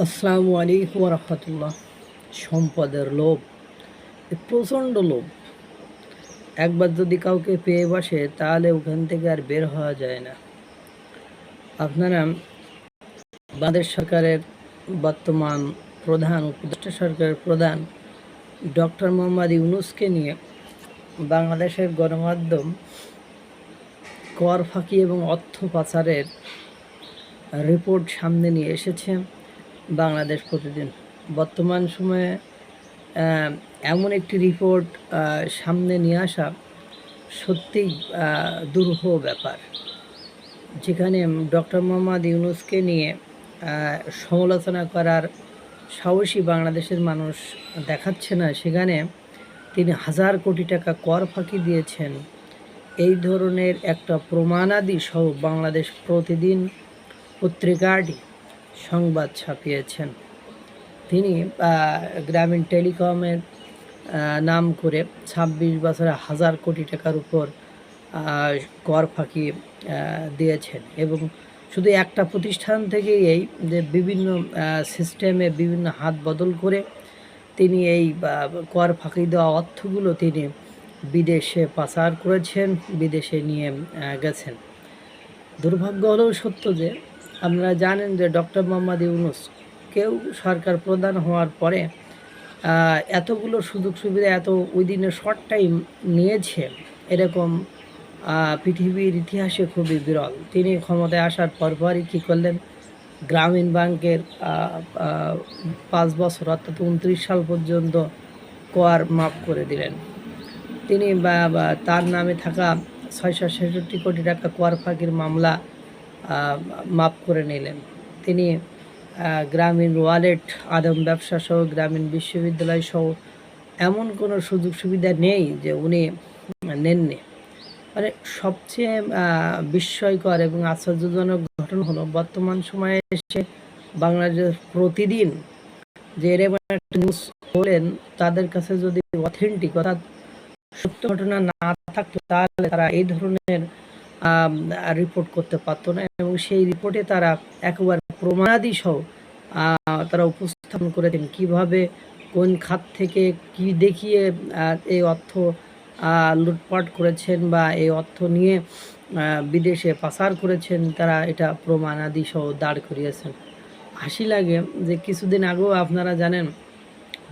আসসালামু আলাইকুম রহমতুল্লাহ। সম্পদের লোভ প্রচণ্ড লোভ। একবার যদি কাউকে পেয়ে বসে, তাহলে ওখান থেকে আর বের হওয়া যায় না। আপনারা বাংলাদেশ সরকারের বর্তমান প্রধান, উপদেষ্টা সরকারের প্রধান ডক্টর মোহাম্মদ ইউনুসকে নিয়ে বাংলাদেশের গণমাধ্যম কর ফাঁকি এবং অর্থ পাচারের রিপোর্ট সামনে নিয়ে এসেছে। বাংলাদেশ প্রতিদিন। বর্তমান সময়ে এমন একটি রিপোর্ট সামনে নিয়ে আসা সত্যিই দুরূহ ব্যাপার। যেখানে ডক্টর মোহাম্মদ ইউনুসকে নিয়ে সমালোচনা করার সাহসী বাংলাদেশের মানুষ দেখাচ্ছে না। সেখানে তিনি হাজার কোটি টাকা কর ফাঁকি দিয়েছেন। এই ধরনের একটা প্রমাণাদি সহ বাংলাদেশ প্রতিদিন পত্রিকাটি সংবাদ ছাপিয়েছেন। তিনি গ্রামীণ টেলিকমের নাম করে ছাব্বিশ বছরে হাজার কোটি টাকার উপর কর ফাঁকি দিয়েছেন এবং শুধু একটা প্রতিষ্ঠান থেকেই এই যে বিভিন্ন সিস্টেমে বিভিন্ন হাত বদল করে তিনি এই কর ফাঁকি দেওয়া অর্থগুলো তিনি বিদেশে পাচার করেছেন, বিদেশে নিয়ে গেছেন। দুর্ভাগ্য হলেও সত্য যে আপনারা জানেন যে ডক্টর মোহাম্মদ ইউনুস কেউ সরকার প্রধান হওয়ার পরে এতগুলো সুযোগ সুবিধা এত ওই দিনে শর্ট টাইম নিয়েছে। এরকম পৃথিবীর ইতিহাসে খুবই বিরল। তিনি ক্ষমতায় আসার পরপরই কী করলেন? গ্রামীণ ব্যাংকের পাঁচ বছর অর্থাৎ উনত্রিশ সাল পর্যন্ত কর মাফ করে দিলেন। তিনি তার নামে থাকা ছয়শো ছেষট্টি কোটি টাকা কর ফাঁকির মামলা মাফ করে নিলেন। তিনি গ্রামীণ ওয়ালেট, আদম ব্যবসা সহ গ্রামীণ বিশ্ববিদ্যালয় সহ এমন কোনো সুযোগ সুবিধা নেই যে উনি নেননি। মানে সবচেয়ে বিস্ময়কর এবং আশ্চর্যজনক ঘটনা হলো, বর্তমান সময়ে এসে বাংলাদেশ প্রতিদিন যে এরকম একটা নিউজ হলেন তাদের কাছে যদি অথেন্টিক অর্থাৎ সত্য ঘটনা না থাকতো, তাহলে তারা এই ধরনের রিপোর্ট করতে পারতো না এবং সেই রিপোর্টে তারা একেবারে প্রমাণাদি সহ তারা উপস্থাপন করেছেন কীভাবে, কোন খাত থেকে কি দেখিয়ে এই অর্থ লুটপাট করেছেন বা এই অর্থ নিয়ে বিদেশে পাচার করেছেন, তারা এটা প্রমাণাদি সহ দাঁড় করিয়েছেন। হাসি লাগে যে কিছুদিন আগেও আপনারা জানেন,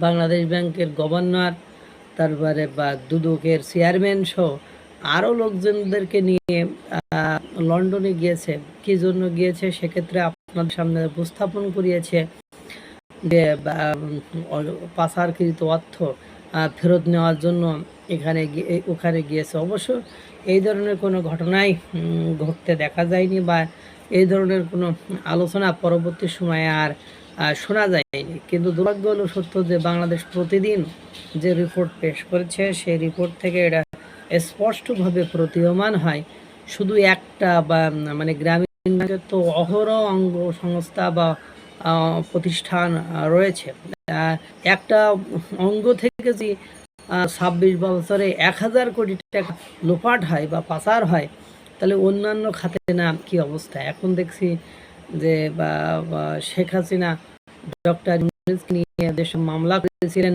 বাংলাদেশ ব্যাংকের গভর্নর, তারপরে বা দুদকের চেয়ারম্যান সহ আরও লোকজনদেরকে নিয়ে লন্ডনে গিয়েছে। কী জন্য গিয়েছে? সেক্ষেত্রে আপনাদের সামনে উপস্থাপন করিয়েছে যে পাচারকৃত অর্থ ফেরত নেওয়ার জন্য এখানে ওখানে গিয়েছে। অবশ্য এই ধরনের কোনো ঘটনাই ঘটতে দেখা যায়নি বা এই ধরনের কোনো আলোচনা পরবর্তী সময়ে আর শোনা যায়নি। কিন্তু দুর্ভাগ্য হলো সত্য যে বাংলাদেশ প্রতিদিন যে রিপোর্ট পেশ করেছে, সেই রিপোর্ট থেকে এটা স্পষ্টভাবে প্রতীয়মান হয়। শুধু একটা বা মানে গ্রামীণ ব্যাংকের তো অহরহ অঙ্গ সংস্থা বা প্রতিষ্ঠান রয়েছে। একটা অঙ্গ থেকে যদি ছাব্বিশ বছরে এক হাজার কোটি টাকা লোপাট হয় বা পাচার হয়, তাহলে অন্যান্য খাতে না কি অবস্থা? এখন দেখছি যে শেখ হাসিনা ডক্টর নিয়ে দেশে মামলা করেছিলেন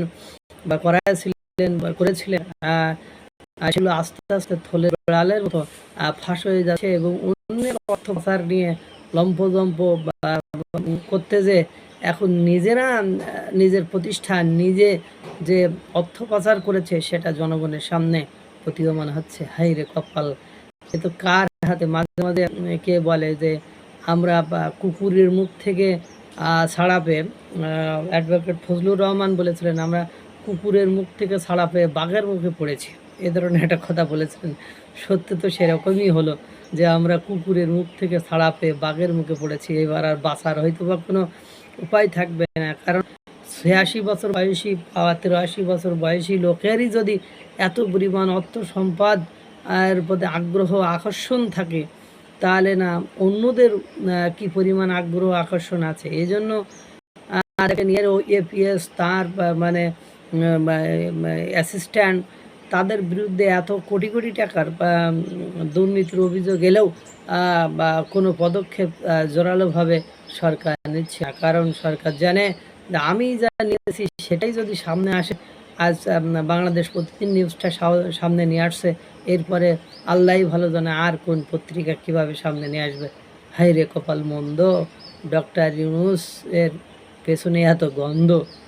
বা করাইছিলেন বা করেছিলেন। সেগুলো আস্তে আস্তে থলে বেড়ালের মতো ফাঁস হয়ে যাচ্ছে এবং অন্যের অর্থ পাচার নিয়ে লম্পজম্প করতে যে এখন নিজেরা নিজের প্রতিষ্ঠান, নিজে যে অর্থ পাচার করেছে সেটা জনগণের সামনে প্রতীয়মান হচ্ছে। হাই রে কপাল। এ তো কার হাতে? মাঝে মাঝে কে বলে যে আমরা কুকুরের মুখ থেকে ছাড়া পেয়ে অ্যাডভোকেট ফজলুর রহমান বলেছিলেন, আমরা কুকুরের মুখ থেকে ছাড়া পেয়ে বাঘের মুখে পড়েছি। এ ধরনের একটা কথা বলেছিলেন সত্যি তো সেরকমই হলো যে আমরা কুকুরের মুখ থেকে ছাড়া পেয়ে বাঘের মুখে পড়েছি, এবার আর বাঁচার হয়তো বা কোনো উপায় থাকবে না। কারণ ছিয়াশি বছর বয়সী বা তিরাশি বছর বয়সী লোকেরই যদি এত পরিমাণ অর্থ সম্পদ এর প্রতি আগ্রহ, আকর্ষণ থাকে, তাহলে না অন্যদের কি পরিমাণ আগ্রহ, আকর্ষণ আছে? এই জন্য এপিএস তার মানে অ্যাসিস্ট্যান্ট তাদের বিরুদ্ধে এত কোটি কোটি টাকার দুর্নীতির অভিযোগ এলেও বা, কোনো পদক্ষেপ জোরালোভাবে সরকার নিচ্ছে কারণ সরকার জানে, আমি যা নিয়েছি সেটাই যদি সামনে আসে, আজ বাংলাদেশ প্রতিদিন নিউজটা সামনে নিয়ে আসছে, এরপরে আল্লাহই ভালো জানে আর কোন পত্রিকা কীভাবে সামনে নিয়ে আসবে। হাই রে কপাল মন্দ, ডক্টর ইউনুস এর পেছনে এত গন্ধ।